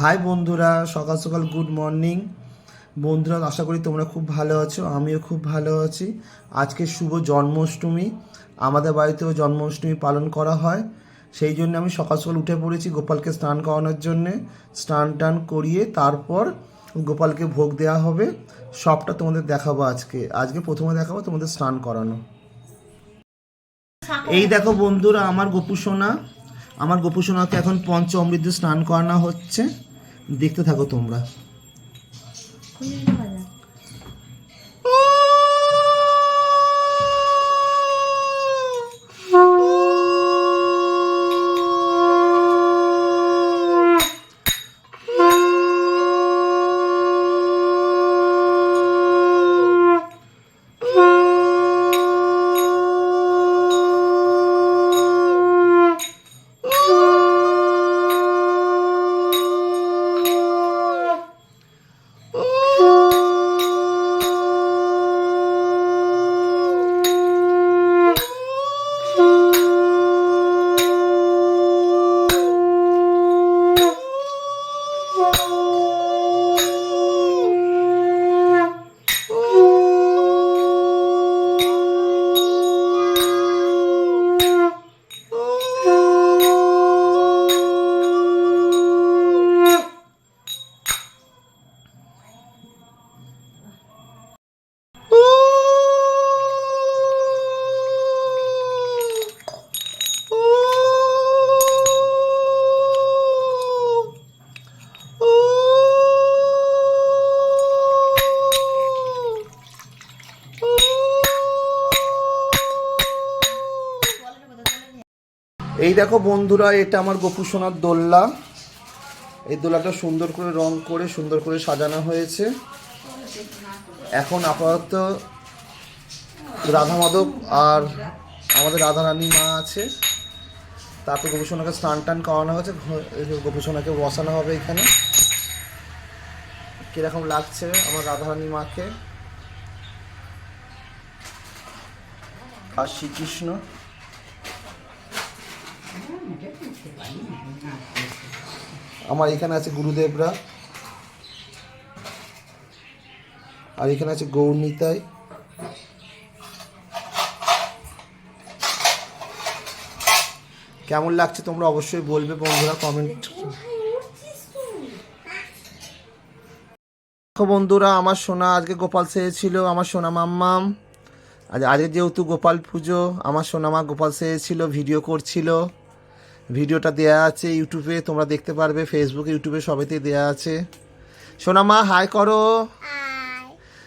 High বন্ধুরা, সকাল সকাল গুড মর্নিং বন্ধুরা, আশা করি তোমরা খুব ভালো আছো, আমিও খুব ভালো আছি। আজকে শুভ জন্মাষ্টমী, আমাদের বাড়িতেও জন্মাষ্টমী পালন করা হয়। সেই জন্য আমি সকাল সকাল উঠে পড়েছি গোপালকে স্নান করানোর জন্যে। স্নান টান করিয়ে তারপর গোপালকে ভোগ দেওয়া হবে। সবটা তোমাদের দেখাবো আজকে। আজকে প্রথমে দেখাবো তোমাদের স্নান করানো। এই দেখো বন্ধুরা, আমার গোপু সোনা আমার গোপুসোনাকে এখন পঞ্চ অমৃত স্নান করানো হচ্ছে। দেখতে থাকো তোমরা। এই দেখো বন্ধুরা, এটা আমার গোপু সোনার দোল্লা এই দোলাটা সুন্দর করে রং করে, সুন্দর করে সাজানো হয়েছে। এখন আপাতত রাধা মাধব আর আমাদের রাধা রানী মা আছে। তারপর গোপু সোনাকে স্নান টান করানো হয়েছে। ঘ- এই সোনাকে বসানো হবে এখানে। কীরকম লাগছে আমার রাধা রানী মাকে? আর শ্রীকৃষ্ণ। আমার এখানে আছে গুরুদেবরা। আর এখানে আছে গৌরনীতাই। কেমন লাগছে তোমরা অবশ্যই বলবে বন্ধুরা কমেন্ট দেখো বন্ধুরা আমার সোনা আজকে গোপাল সেজেছিল আমার সোনা মাম্মাম। আজ আজকে যেহেতু গোপাল পুজো আমার সোনা মা গোপাল সেজেছিল ভিডিও করছিল। ভিডিওটা দেয়া আছে ইউটিউবে তোমরা দেখতে পারবে ফেসবুকে ইউটিউবে সবেতেই দেয়া আছে। সোনা মা হাই করো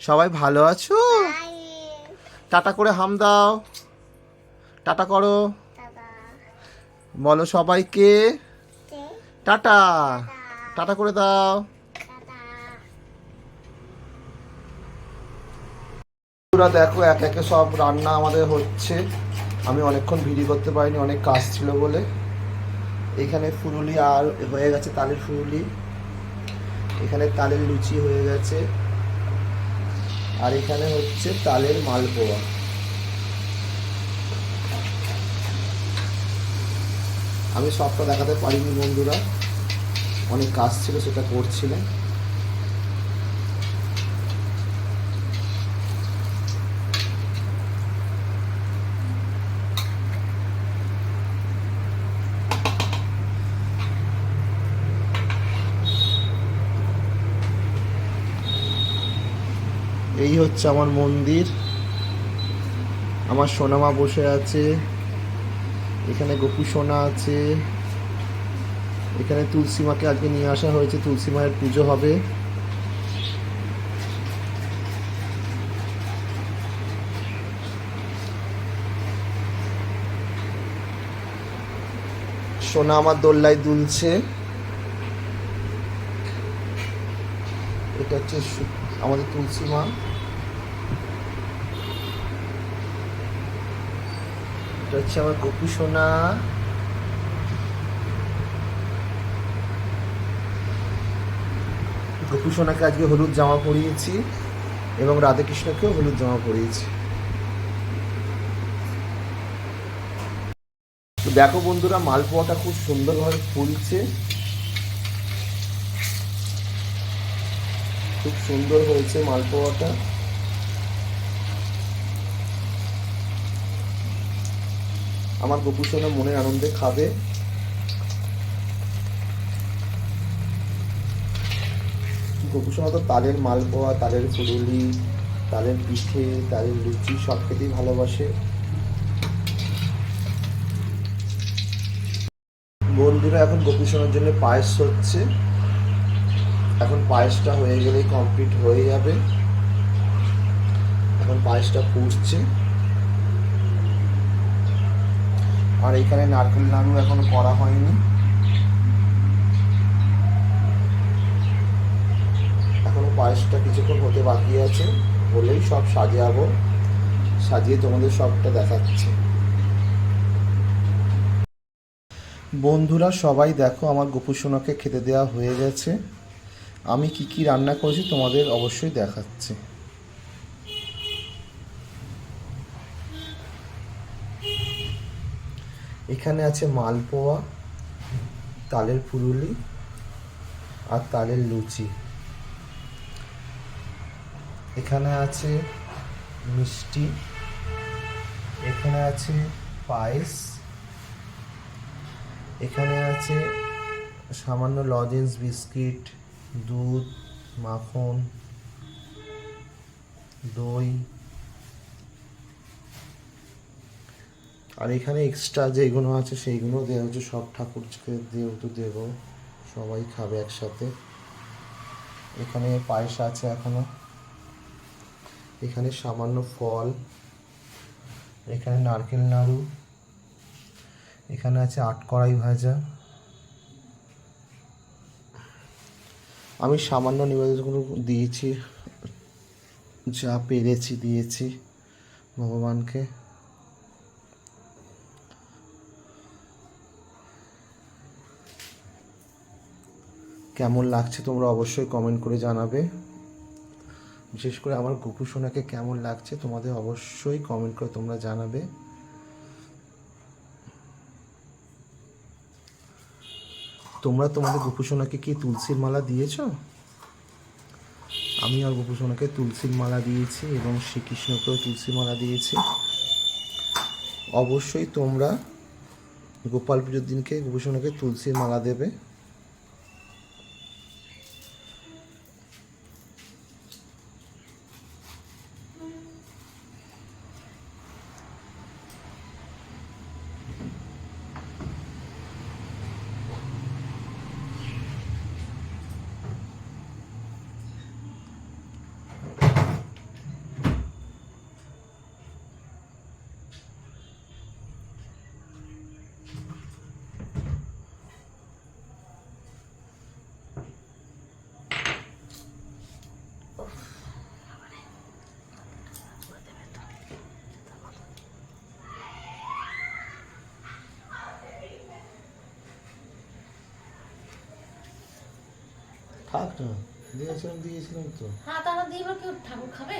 সবাই ভালো আছো? টাটা করে হাম দাও। টাটা করো। বলো সবাইকে। টাটা। টাটা। করে দাও। বন্ধুরা দেখো এক একে সব রান্না আমাদের হচ্ছে। আমি অনেকক্ষণ ভিডিও করতে পারিনি অনেক কাজ ছিল বলে। এখানে ফুরুলি আর হয়ে গেছে তালের ফুরুলি এখানে তালের লুচি হয়ে গেছে। আর এখানে হচ্ছে তালের মালপোয়া। আমি সবটা দেখাতে পারিনি বন্ধুরা। অনেক কাজ ছিল, সেটা করছিলাম। এই হচ্ছে আমার মন্দির। আমার সোনামা বসে আছে। এখানে গোপু সোনা আছে। এখানে তুলসী মাকে আজকে নিয়ে আসা হয়েছে। তুলসী মায়ের পুজো হবে। সোনা আমার দোল্লায় দুলছে। এটা হচ্ছে আমাদের তুলসী মা। এটা হচ্ছে আমার গোপু সোনা। গোপু সোনাকে আজকে হলুদ জামা পরিয়েছি এবং রাধাকৃষ্ণকেও হলুদ জামা পরিয়েছি। দেখো বন্ধুরা, মালপোয়াটা খুব সুন্দরভাবে ফুলছে। খুব সুন্দর হয়েছে মালপোয়াটা আমার গোপুসোনা মনে আনন্দে খাবে। গোপুসোনা তো তালের মালপোয়া তালের ফুলুলি, তালের পিঠে, তালের লুচি, সব খেতেই ভালোবাসে। বন্ধুরা, এখন গোপুসোনার জন্য পায়েস হচ্ছে। এখন পায়েসটা হয়ে গেলেই কমপ্লিট হয়ে যাবে। এখন পায়েসটা ফুটছে আর এখানে নারকেল নাড়ু এখনও করা হয়নি। এখনও পায়েসটা কিছুক্ষণ হতে বাকি আছে বলেই সব সাজাবো। সাজিয়ে তোমাদের সবটা দেখাচ্ছি। বন্ধুরা, সবাই দেখো আমার গোপুসোনাকে খেতে দেওয়া হয়ে গেছে। আমি কি কি রান্না করেছি তোমাদের অবশ্যই দেখাচ্ছি। এখানে আছে মালপোয়া, তালের ফুলুলি আর তালের লুচি। এখানে আছে মিষ্টি, এখানে আছে পায়েস, এখানে আছে সামান্য লজেন্স বিস্কিট দুধ, মাখন, দই। আর এখানে এক্সট্রা যেগুলো আছে সেইগুলো দেওয়া হচ্ছে, সব ঠাকুরকে যেহেতু দেব। সবাই খাবে একসাথে। এখানে পায়েস আছে এখনও। এখানে সামান্য ফল। এখানে নারকেল নাড়ু। এখানে আছে আট কড়াই ভাজা। আমি সামান্য নিবেদনগুলো দিয়েছি, যা পেরেছি দিয়েছি ভগবানকে। কেমন লাগছে তোমরা অবশ্যই কমেন্ট করে জানাবে। বিশেষ করে আমার গোপু সোনাকে কেমন লাগছে তোমাদের অবশ্যই কমেন্ট করে তোমরা জানাবে। তোমরা তোমাদের গোপুসোনাকে কি তুলসীর মালা দিয়েছ? আমি আর গোপুসোনাকে তুলসীর মালা দিয়েছি এবং শ্রীকৃষ্ণকেও তুলসী মালা দিয়েছি। অবশ্যই তোমরা গোপাল পুজোর দিনকে গোপুসোনাকে তুলসীর মালা দেবে। থাক। না দিয়েছিলাম দিয়েছিলাম তো। হ্যাঁ তাহলে দিয়ে কি কেউ ঠাকুর খাবে?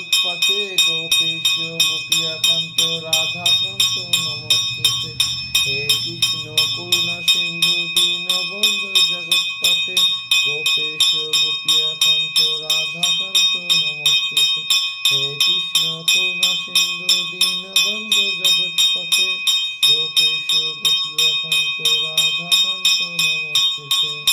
জগৎপতে গোপেশ, গোপিয়াকান্ত, রাধাকান্ত, নমস্তুতে। হে কৃষ্ণ, করুণা সিন্ধু, দীনবন্ধু জগৎপতে গোপেশ, গোপিয়াকান্ত, রাধাকান্ত, নমস্তুতে। হে কৃষ্ণ, করুণা সিন্ধু, দীনবন্ধু জগৎপতে গোপেশ, গোপিয়াকান্ত, রাধাকান্ত, নমস্তুতে।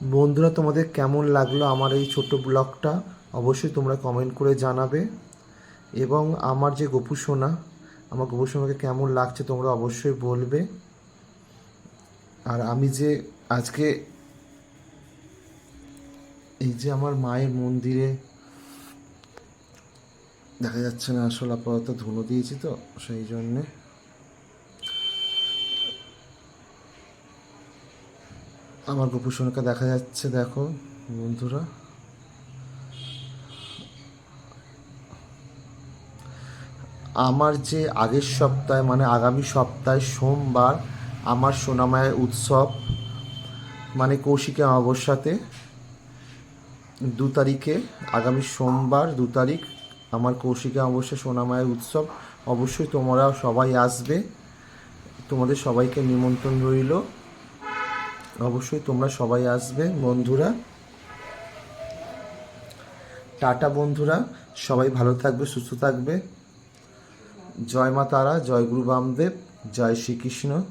বন্ধুরা, তোমাদের কেমন লাগল আমার এই ছোট্ট ব্লগটা? অবশ্যই তোমরা কমেন্ট করে জানাবে। এবং আমার যে গোপু সোনা, আমার গোপু সোনাকে কেমন লাগছে তোমরা অবশ্যই বলবে। আর আমি যে আজকে এই যে আমার মায়ের মন্দিরে, দেখা যাচ্ছে না আসলে আপাতত ধুনো দিয়েছি তো, সেই জন্যে আমার গোপুসোনাকে দেখা যাচ্ছে, দেখো, বন্ধুরা। আমার যে আগের সপ্তাহে মানে আগামী সপ্তাহে, সোমবার আমার সোনামায়ের উৎসব মানে কৌশিকী অমাবস্যাতে, দু তারিখে, আগামী সোমবার দু তারিখ আমার কৌশিকী অমাবস্যা, সোনামায়ের উৎসব। অবশ্যই তোমরা সবাই আসবে। তোমাদের সবাইকে নিমন্ত্রণ রইল। অবশ্যই তোমরা সবাই আসবে, বন্ধুরা। টাটা, বন্ধুরা। সবাই ভালো থাকবে, সুস্থ থাকবে। জয় মা তারা, জয় গুরু বামদেব, জয় শ্রীকৃষ্ণ।